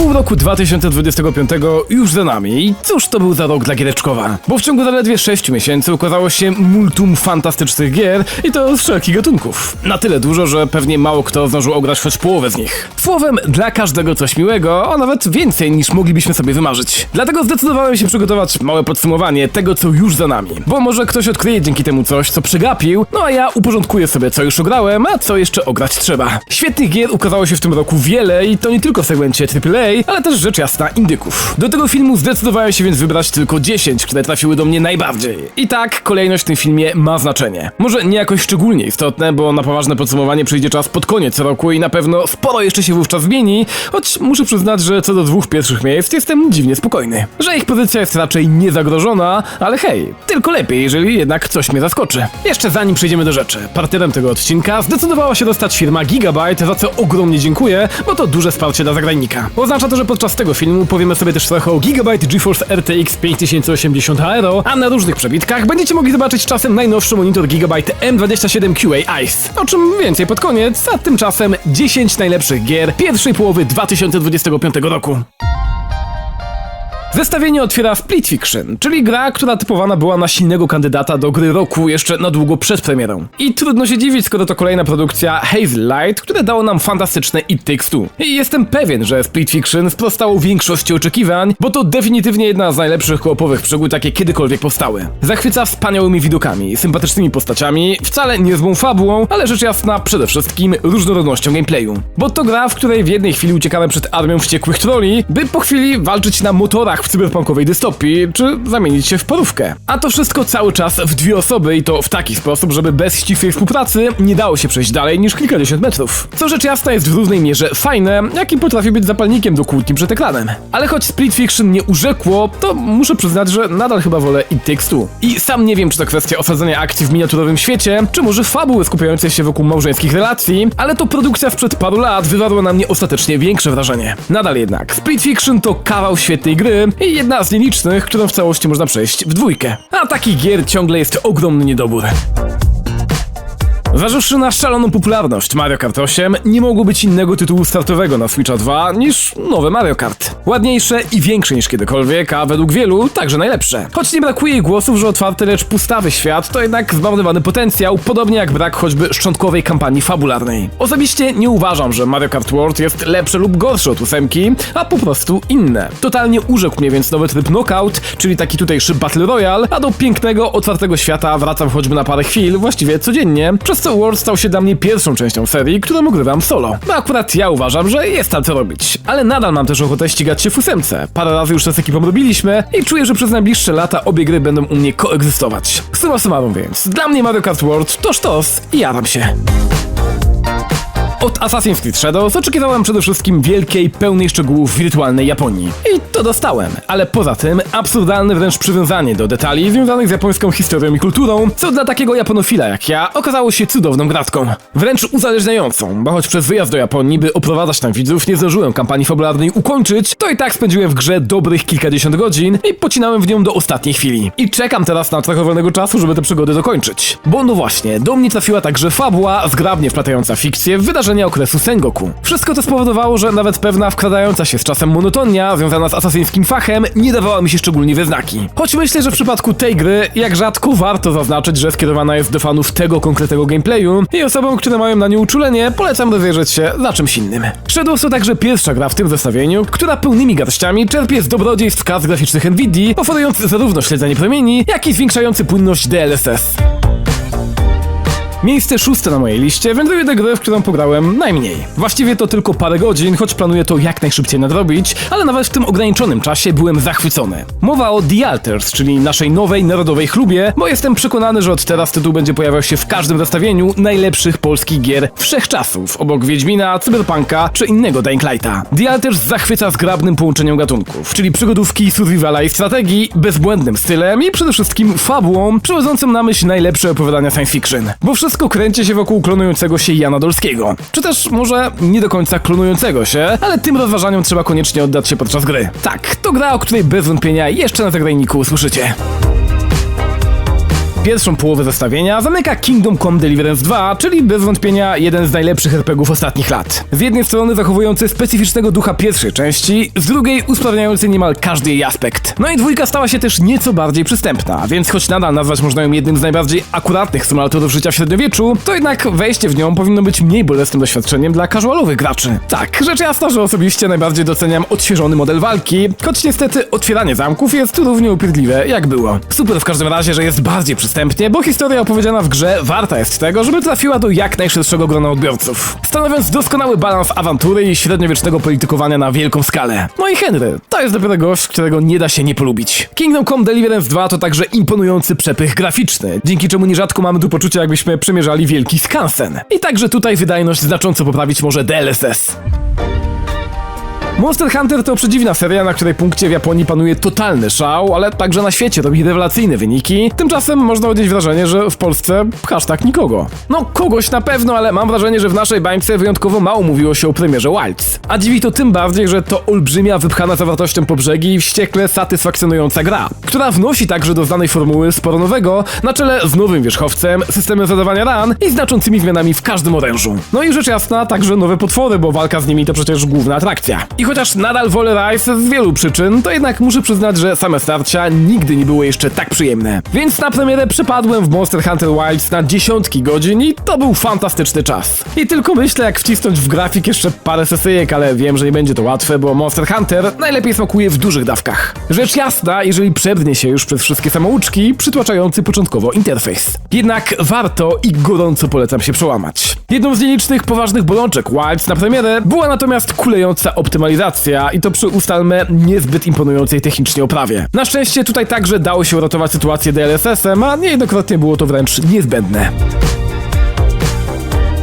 Pół roku 2025 już za nami i cóż to był za rok dla Giereczkowa? Bo w ciągu zaledwie 6 miesięcy ukazało się multum fantastycznych gier i to z wszelkich gatunków. Na tyle dużo, że pewnie mało kto zdążył ograć choć połowę z nich. Słowem, dla każdego coś miłego, a nawet więcej niż moglibyśmy sobie wymarzyć. Dlatego zdecydowałem się przygotować małe podsumowanie tego, co już za nami. Bo może ktoś odkryje dzięki temu coś, co przegapił, no a ja uporządkuję sobie, co już ograłem, a co jeszcze ograć trzeba. Świetnych gier ukazało się w tym roku wiele i to nie tylko w segmencie AAA, ale też rzecz jasna indyków. Do tego filmu zdecydowałem się więc wybrać tylko 10, które trafiły do mnie najbardziej. I tak, kolejność w tym filmie ma znaczenie. Może nie jakoś szczególnie istotne, bo na poważne podsumowanie przyjdzie czas pod koniec roku i na pewno sporo jeszcze się wówczas zmieni, choć muszę przyznać, że co do dwóch pierwszych miejsc jestem dziwnie spokojny. Że ich pozycja jest raczej niezagrożona, ale hej, tylko lepiej, jeżeli jednak coś mnie zaskoczy. Jeszcze zanim przejdziemy do rzeczy, partnerem tego odcinka zdecydowała się dostać firma Gigabyte, za co ogromnie dziękuję, bo to duże wsparcie dla zagranicznika. Oznacza to, że podczas tego filmu powiemy sobie też trochę o Gigabyte GeForce RTX 5080 Aero, a na różnych przebitkach będziecie mogli zobaczyć czasem najnowszy monitor Gigabyte M27 QA Ice. O czym więcej pod koniec, a tymczasem 10 najlepszych gier pierwszej połowy 2025 roku. Zestawienie otwiera Split Fiction, czyli gra, która typowana była na silnego kandydata do gry roku jeszcze na długo przed premierą. I trudno się dziwić, skoro to kolejna produkcja Hazel Light, które dało nam fantastyczne It Takes Two. I jestem pewien, że Split Fiction sprostało większości oczekiwań, bo to definitywnie jedna z najlepszych koopowych przygód, jakie kiedykolwiek powstały. Zachwyca wspaniałymi widokami, sympatycznymi postaciami, wcale niezłą fabułą, ale rzecz jasna przede wszystkim różnorodnością gameplayu. Bo to gra, w której w jednej chwili uciekamy przed armią wściekłych troli, by po chwili walczyć na motorach w cyberpunkowej dystopii, czy zamienić się w porówkę. A to wszystko cały czas w dwie osoby i to w taki sposób, żeby bez ścisłej współpracy nie dało się przejść dalej niż kilkadziesiąt metrów. Co rzecz jasna jest w różnej mierze fajne, jakim potrafi być zapalnikiem do kłótni przed ekranem. Ale choć Split Fiction nie urzekło, to muszę przyznać, że nadal chyba wolę It Takes. I sam nie wiem, czy to kwestia osadzenia akcji w miniaturowym świecie, czy może fabuły skupiającej się wokół małżeńskich relacji, ale to produkcja sprzed paru lat wywarła na mnie ostatecznie większe wrażenie. Nadal jednak, Split Fiction to kawał świetnej gry i jedna z nielicznych, którą w całości można przejść w dwójkę. A takich gier ciągle jest ogromny niedobór. Zważywszy na szaloną popularność Mario Kart 8, nie mogło być innego tytułu startowego na Switcha 2 niż nowe Mario Kart. Ładniejsze i większe niż kiedykolwiek, a według wielu także najlepsze. Choć nie brakuje jej głosów, że otwarty, lecz pustawy świat to jednak zmarnowany potencjał, podobnie jak brak choćby szczątkowej kampanii fabularnej. Osobiście nie uważam, że Mario Kart World jest lepsze lub gorsze od ósemki, a po prostu inne. Totalnie urzekł mnie więc nowy tryb Knockout, czyli taki tutejszy Battle Royale, a do pięknego, otwartego świata wracam choćby na parę chwil, właściwie codziennie, przez co World stał się dla mnie pierwszą częścią serii, którą ogrywam solo. No akurat ja uważam, że jest tam co robić. Ale nadal mam też ochotę ścigać się w ósemce. Parę razy już to z ekipą robiliśmy i czuję, że przez najbliższe lata obie gry będą u mnie koegzystować. Suma summarum więc, dla mnie Mario Kart World to sztos i jadam się. Od Assassin's Creed Shadows oczekiwałem przede wszystkim wielkiej, pełnej szczegółów wirtualnej Japonii. I to dostałem. Ale poza tym absurdalne wręcz przywiązanie do detali związanych z japońską historią i kulturą, co dla takiego japonofila jak ja okazało się cudowną gratką. Wręcz uzależniającą, bo choć przez wyjazd do Japonii, by oprowadzać tam widzów, nie zdążyłem kampanii fabularnej ukończyć, to i tak spędziłem w grze dobrych kilkadziesiąt godzin i pocinałem w nią do ostatniej chwili. I czekam teraz na trochę czasu, żeby tę przygodę dokończyć. Bo no właśnie, do mnie trafiła także fabuła, zgrabnie wplatająca fikcję w wydarzenia okresu Sengoku. Wszystko to spowodowało, że nawet pewna wkradająca się z czasem monotonia związana z asasyńskim fachem nie dawała mi się szczególnie we znaki. Choć myślę, że w przypadku tej gry, jak rzadko warto zaznaczyć, że skierowana jest do fanów tego konkretnego gameplayu i osobom, które mają na nie uczulenie, polecam rozejrzeć się za czymś innym. Shadows to także pierwsza gra w tym zestawieniu, która pełnymi garściami czerpie z dobrodziejstw kart graficznych Nvidia, oferując zarówno śledzenie promieni, jak i zwiększający płynność DLSS. Miejsce szóste na mojej liście wędruje do gry, w którą pograłem najmniej. Właściwie to tylko parę godzin, choć planuję to jak najszybciej nadrobić, ale nawet w tym ograniczonym czasie byłem zachwycony. Mowa o The Alters, czyli naszej nowej narodowej chlubie, bo jestem przekonany, że od teraz tytuł będzie pojawiał się w każdym zestawieniu najlepszych polskich gier wszechczasów, obok Wiedźmina, Cyberpunka czy innego Dying Lighta. The Alters zachwyca zgrabnym połączeniem gatunków, czyli przygodówki, survivala i strategii, bezbłędnym stylem i przede wszystkim fabułą, przywodzącą na myśl najlepsze opowiadania science fiction. Bo wszystko kręci się wokół klonującego się Jana Dolskiego. Czy też może nie do końca klonującego się, ale tym rozważaniom trzeba koniecznie oddać się podczas gry. Tak, to gra, o której bez wątpienia jeszcze na zagraniku usłyszycie. Pierwszą połowę zestawienia zamyka Kingdom Come Deliverance 2, czyli bez wątpienia jeden z najlepszych RPGów ostatnich lat. Z jednej strony zachowujący specyficznego ducha pierwszej części, z drugiej usprawniający niemal każdy jej aspekt. No i dwójka stała się też nieco bardziej przystępna, więc choć nadal nazwać można ją jednym z najbardziej akuratnych symulatorów życia w średniowieczu, to jednak wejście w nią powinno być mniej bolesnym doświadczeniem dla casualowych graczy. Tak, rzecz jasna, że osobiście najbardziej doceniam odświeżony model walki, choć niestety otwieranie zamków jest równie upierdliwe jak było. Super w każdym razie, że jest bardziej przystępnie, bo historia opowiedziana w grze warta jest tego, żeby trafiła do jak najszerszego grona odbiorców. Stanowiąc doskonały balans awantury i średniowiecznego politykowania na wielką skalę. No i Henry, to jest dopiero gość, którego nie da się nie polubić. Kingdom Come Deliverance 2 to także imponujący przepych graficzny, dzięki czemu nierzadko mamy tu poczucie jakbyśmy przemierzali wielki skansen. I także tutaj wydajność znacząco poprawić może DLSS. Monster Hunter to przedziwna seria, na której punkcie w Japonii panuje totalny szał, ale także na świecie robi rewelacyjne wyniki. Tymczasem można odnieść wrażenie, że w Polsce hashtag nikogo. No, kogoś na pewno, ale mam wrażenie, że w naszej bańce wyjątkowo mało mówiło się o premierze Wilds. A dziwi to tym bardziej, że to olbrzymia, wypchana zawartością po brzegi wściekle satysfakcjonująca gra, która wnosi także do znanej formuły sporo nowego, na czele z nowym wierzchowcem, systemem zadawania ran i znaczącymi zmianami w każdym orężu. No i rzecz jasna, także nowe potwory, bo walka z nimi to przecież główna atrakcja. I chociaż nadal wolę Rise z wielu przyczyn, to jednak muszę przyznać, że same starcia nigdy nie były jeszcze tak przyjemne. Więc na premierę przepadłem w Monster Hunter Wilds na dziesiątki godzin i to był fantastyczny czas. I tylko myślę, jak wcisnąć w grafik jeszcze parę sesyjek, ale wiem, że nie będzie to łatwe, bo Monster Hunter najlepiej smakuje w dużych dawkach. Rzecz jasna, jeżeli przebnie się już przez wszystkie samouczki, przytłaczający początkowo interfejs. Jednak warto i gorąco polecam się przełamać. Jedną z nielicznych poważnych bolączek Wilds na premierę była natomiast kulejąca optymalizacja i to przy ustalmy niezbyt imponującej technicznie oprawie. Na szczęście tutaj także dało się uratować sytuację DLSS-em, a niejednokrotnie było to wręcz niezbędne.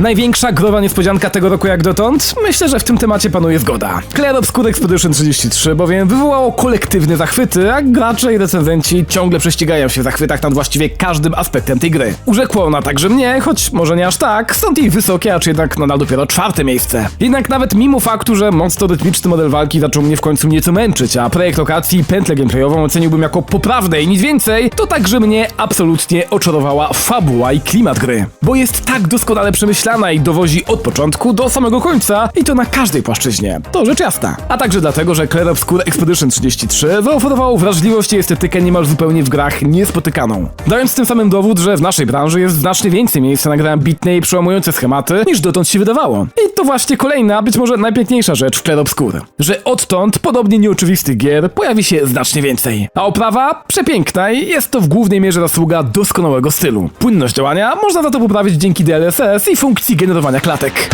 Największa growa niespodzianka tego roku jak dotąd? Myślę, że w tym temacie panuje zgoda. Clair Obscur Expedition 33 bowiem wywołało kolektywne zachwyty, a gracze i recenzenci ciągle prześcigają się w zachwytach nad właściwie każdym aspektem tej gry. Urzekła ona także mnie, choć może nie aż tak, stąd jej wysokie, acz jednak nadal dopiero czwarte miejsce. Jednak nawet mimo faktu, że mocno rytmiczny model walki zaczął mnie w końcu nieco męczyć, a projekt lokacji i pętlę gameplayową oceniłbym jako poprawne i nic więcej, to także mnie absolutnie oczarowała fabuła i klimat gry. Bo jest tak doskonale przemyślana i dowozi od początku do samego końca i to na każdej płaszczyźnie. To rzecz jasna. A także dlatego, że Clair Obscur Expedition 33 zaoferowało wrażliwość i estetykę niemal zupełnie w grach niespotykaną. Dając tym samym dowód, że w naszej branży jest znacznie więcej miejsca na grę ambitne i przełamujące schematy niż dotąd się wydawało. I to właśnie kolejna, być może najpiękniejsza rzecz w Clair Obscur. Że odtąd podobnie nieoczywistych gier pojawi się znacznie więcej. A oprawa przepiękna i jest to w głównej mierze zasługa doskonałego stylu. Płynność działania można za to poprawić dzięki DLSS i funkcji generowania klatek.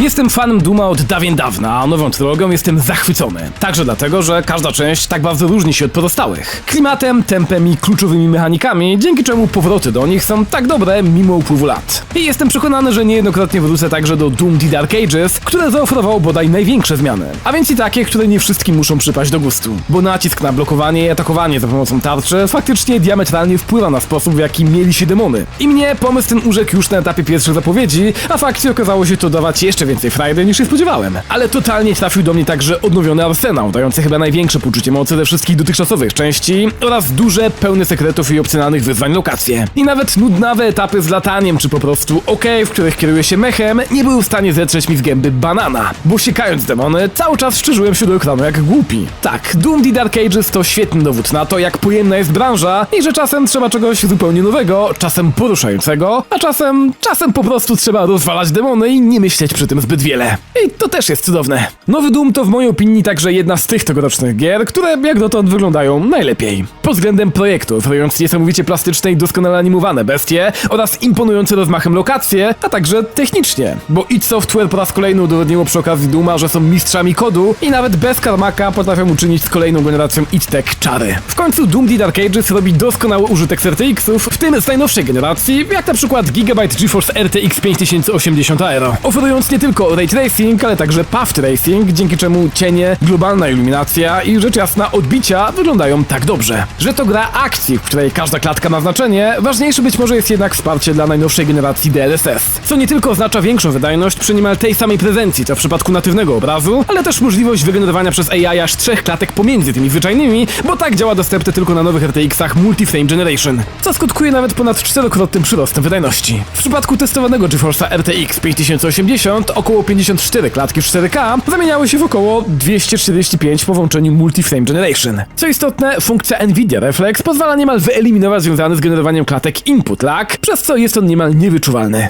Jestem fanem Duma od dawien dawna, a nową trylogią jestem zachwycony. Także dlatego, że każda część tak bardzo różni się od pozostałych. Klimatem, tempem i kluczowymi mechanikami, dzięki czemu powroty do nich są tak dobre mimo upływu lat. I jestem przekonany, że niejednokrotnie wrócę także do Doom The Dark Ages, które zaoferowało bodaj największe zmiany. A więc i takie, które nie wszystkim muszą przypaść do gustu. Bo nacisk na blokowanie i atakowanie za pomocą tarczy faktycznie diametralnie wpływa na sposób, w jaki mieli się demony. I mnie pomysł ten urzekł już na etapie pierwszych zapowiedzi, a w akcji okazało się to dawać jeszcze więcej frajdy niż się spodziewałem. Ale totalnie trafił do mnie także odnowiony arsenał, dający chyba największe poczucie mocy ze wszystkich dotychczasowych części oraz duże, pełne sekretów i opcjonalnych wyzwań lokacje. I nawet nudnawe etapy z lataniem, czy po prostu OK, w których kieruje się mechem, nie były w stanie zetrzeć mi z gęby banana. Bo siekając demony, cały czas szczerzyłem się do ekranu jak głupi. Tak, Doom The Dark Ages to świetny dowód na to, jak pojemna jest branża i że czasem trzeba czegoś zupełnie nowego, czasem poruszającego, a czasem, czasem po prostu trzeba rozwalać demony i nie myśleć przy tym zbyt wiele. I to też jest cudowne. Nowy Doom to w mojej opinii także jedna z tych tegorocznych gier, które jak dotąd wyglądają najlepiej. Pod względem projektu, oferując niesamowicie plastyczne i doskonale animowane bestie oraz imponujące rozmachem lokacje, a także technicznie, bo id Software po raz kolejny udowodniło przy okazji Duma, że są mistrzami kodu i nawet bez karmaka potrafią uczynić z kolejną generacją id Tech czary. W końcu Doom The Dark Ages robi doskonały użytek RTX-ów, w tym z najnowszej generacji, jak na przykład Gigabyte GeForce RTX 5080 Aero, oferując nie tylko ray tracing, ale także path tracing, dzięki czemu cienie, globalna iluminacja i rzecz jasna odbicia wyglądają tak dobrze. Że to gra akcji, w której każda klatka ma znaczenie, ważniejsze być może jest jednak wsparcie dla najnowszej generacji DLSS, co nie tylko oznacza większą wydajność przy niemal tej samej prezencji, co w przypadku natywnego obrazu, ale też możliwość wygenerowania przez AI aż trzech klatek pomiędzy tymi zwyczajnymi, bo tak działa dostępny tylko na nowych RTX-ach Multi-Frame Generation, co skutkuje nawet ponad czterokrotnym przyrostem wydajności. W przypadku testowanego GeForce'a RTX 5080 około 54 klatki w 4K zamieniały się w około 245 po włączeniu Multi-Frame Generation. Co istotne, funkcja Nvidia Reflex pozwala niemal wyeliminować związany z generowaniem klatek input lag, przez co jest on niemal niewyczuwalny.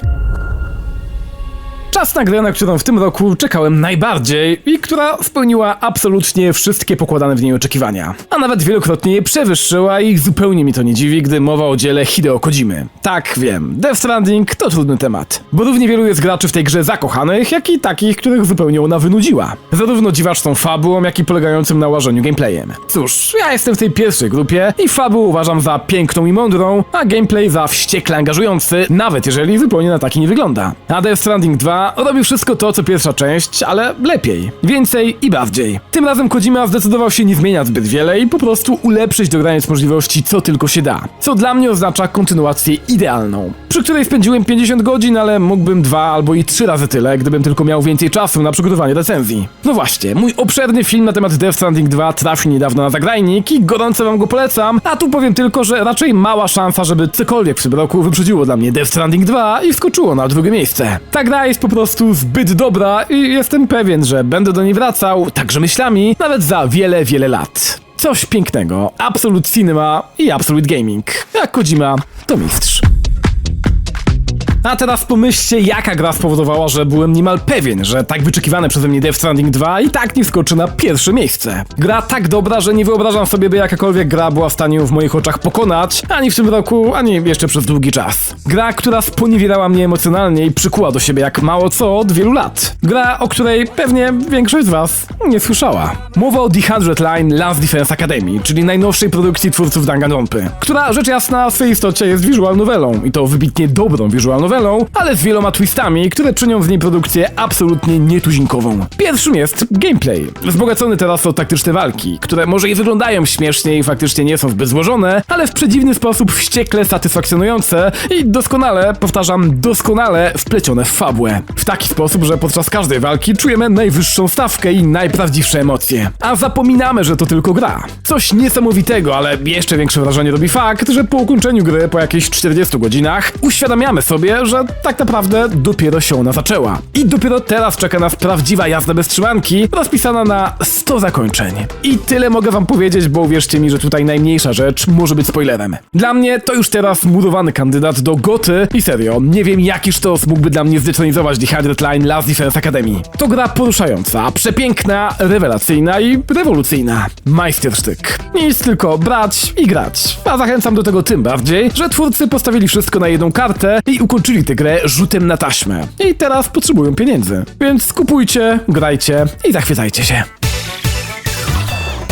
Czas na grę, na którą w tym roku czekałem najbardziej i która spełniła absolutnie wszystkie pokładane w niej oczekiwania. A nawet wielokrotnie je przewyższyła i zupełnie mi to nie dziwi, gdy mowa o dziele Hideo Kojimy. Tak, wiem, Death Stranding to trudny temat, bo równie wielu jest graczy w tej grze zakochanych, jak i takich, których zupełnie ona wynudziła. Zarówno dziwaczną fabułą, jak i polegającym na łażeniu gameplayem. Cóż, ja jestem w tej pierwszej grupie i fabułę uważam za piękną i mądrą, a gameplay za wściekle angażujący, nawet jeżeli zupełnie na taki nie wygląda. A Death Stranding 2 robił wszystko to, co pierwsza część, ale lepiej. Więcej i bardziej. Tym razem Kojima zdecydował się nie zmieniać zbyt wiele i po prostu ulepszyć do granic możliwości co tylko się da. Co dla mnie oznacza kontynuację idealną, przy której spędziłem 50 godzin, ale mógłbym dwa albo i trzy razy tyle, gdybym tylko miał więcej czasu na przygotowanie recenzji. No właśnie, mój obszerny film na temat Death Stranding 2 trafił niedawno na zagrajnik i gorąco wam go polecam, a tu powiem tylko, że raczej mała szansa, żeby cokolwiek w tym roku wyprzedziło dla mnie Death Stranding 2 i wskoczyło na drugie miejsce. Ta gra jest po prostu zbyt dobra i jestem pewien, że będę do niej wracał, także myślami, nawet za wiele, wiele lat. Coś pięknego. Absolute Cinema i Absolute Gaming. Jak Kojima, to mistrz. A teraz pomyślcie, jaka gra spowodowała, że byłem niemal pewien, że tak wyczekiwane przeze mnie Death Stranding 2 i tak nie wskoczy na pierwsze miejsce. Gra tak dobra, że nie wyobrażam sobie, by jakakolwiek gra była w stanie ją w moich oczach pokonać, ani w tym roku, ani jeszcze przez długi czas. Gra, która sponiewierała mnie emocjonalnie i przykuła do siebie jak mało co od wielu lat. Gra, o której pewnie większość z was nie słyszała. Mowa o The Hundred Line Last Defense Academy, czyli najnowszej produkcji twórców Danganronpy, która rzecz jasna w swej istocie jest visual novelą i to wybitnie dobrą visual novelą, ale z wieloma twistami, które czynią z niej produkcję absolutnie nietuzinkową. Pierwszym jest gameplay, wzbogacony teraz o taktyczne walki, które może i wyglądają śmiesznie i faktycznie nie są zbyt złożone, ale w przedziwny sposób wściekle satysfakcjonujące i doskonale, powtarzam, doskonale wplecione w fabułę. W taki sposób, że podczas każdej walki czujemy najwyższą stawkę i najprawdziwsze emocje. A zapominamy, że to tylko gra. Coś niesamowitego, ale jeszcze większe wrażenie robi fakt, że po ukończeniu gry po jakieś 40 godzinach uświadamiamy sobie, że tak naprawdę dopiero się ona zaczęła. I dopiero teraz czeka nas prawdziwa jazda bez trzymanki, rozpisana na 100 zakończeń. I tyle mogę wam powiedzieć, bo uwierzcie mi, że tutaj najmniejsza rzecz może być spoilerem. Dla mnie to już teraz murowany kandydat do goty i serio, nie wiem jaki sztos mógłby dla mnie zdetronizować The Hundred Line Last Defense Academy. To gra poruszająca, przepiękna, rewelacyjna i rewolucyjna. Majstersztyk. Nic tylko brać i grać. A zachęcam do tego tym bardziej, że twórcy postawili wszystko na jedną kartę i ukończyli tę grę rzutem na taśmę. I teraz potrzebują pieniędzy. Więc kupujcie, grajcie i zachwycajcie się.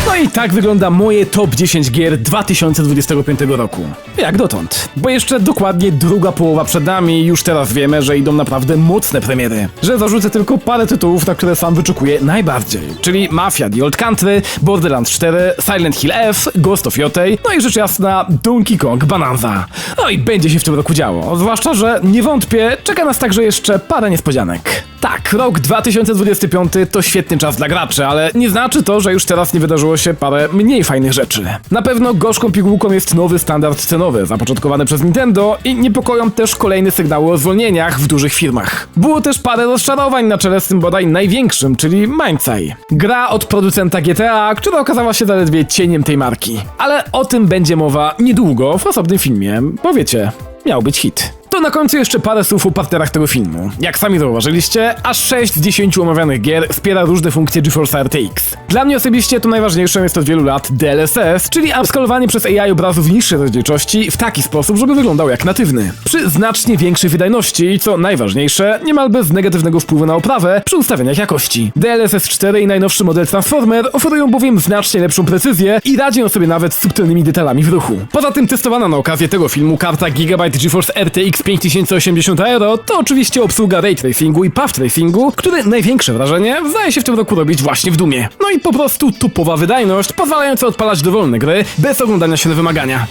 No i tak wygląda moje top 10 gier 2025 roku. Jak dotąd. Bo jeszcze dokładnie druga połowa przed nami i już teraz wiemy, że idą naprawdę mocne premiery. Że zarzucę tylko parę tytułów, na które sam wyczekuję najbardziej. Czyli Mafia The Old Country, Borderlands 4, Silent Hill F, Ghost of Yotei, no i rzecz jasna Donkey Kong Bonanza. No i będzie się w tym roku działo. Zwłaszcza, że nie wątpię, czeka nas także jeszcze parę niespodzianek. Tak, rok 2025 to świetny czas dla graczy, ale nie znaczy to, że już teraz nie wydarzyło się parę mniej fajnych rzeczy. Na pewno gorzką pigułką jest nowy standard cenowy, zapoczątkowany przez Nintendo i niepokoją też kolejne sygnały o zwolnieniach w dużych firmach. Było też parę rozczarowań na czele z tym bodaj największym, czyli Mindsai. Gra od producenta GTA, która okazała się zaledwie cieniem tej marki. Ale o tym będzie mowa niedługo w osobnym filmie, bo wiecie, miał być hit. To na końcu jeszcze parę słów o partnerach tego filmu. Jak sami zauważyliście, aż 6 z 10 omawianych gier wspiera różne funkcje GeForce RTX. Dla mnie osobiście to najważniejsze jest od wielu lat DLSS, czyli upskalowanie przez AI obrazu w niższej rozdzielczości w taki sposób, żeby wyglądał jak natywny. Przy znacznie większej wydajności, co najważniejsze, niemal bez negatywnego wpływu na oprawę przy ustawieniach jakości. DLSS 4 i najnowszy model Transformer oferują bowiem znacznie lepszą precyzję i radzą sobie nawet z subtelnymi detalami w ruchu. Poza tym testowana na okazję tego filmu karta Gigabyte GeForce RTX 5080 Aero to oczywiście obsługa ray tracingu i path tracingu, który największe wrażenie zdaje się w tym roku robić właśnie w Dumie. No i po prostu tupowa wydajność, pozwalająca odpalać dowolne gry bez oglądania się na wymagania.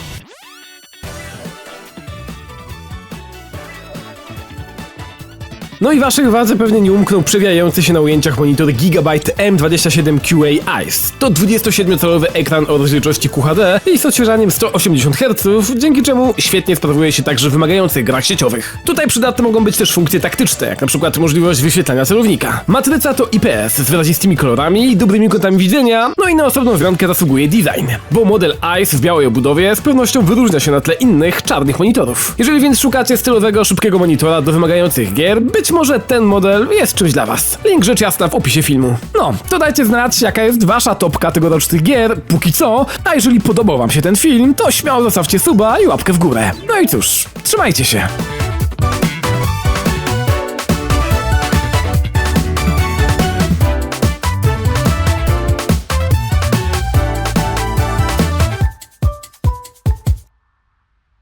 No i waszej uwadze pewnie nie umknął przewijający się na ujęciach monitor Gigabyte M27QA Ice. To 27-calowy ekran o rozdzielczości QHD i z odświeżaniem 180 Hz, dzięki czemu świetnie sprawuje się także w wymagających grach sieciowych. Tutaj przydatne mogą być też funkcje taktyczne, jak na przykład możliwość wyświetlania celownika. Matryca to IPS z wyrazistymi kolorami i dobrymi kątami widzenia, no i na osobną wzmiankę zasługuje design, bo model Ice w białej obudowie z pewnością wyróżnia się na tle innych czarnych monitorów. Jeżeli więc szukacie stylowego, szybkiego monitora do wymagających gier, być może ten model jest czymś dla was. Link rzecz jasna w opisie filmu. No, to dajcie znać, jaka jest wasza topka tegorocznych gier, póki co, a jeżeli podobał wam się ten film, to śmiało zostawcie suba i łapkę w górę. No i cóż, trzymajcie się.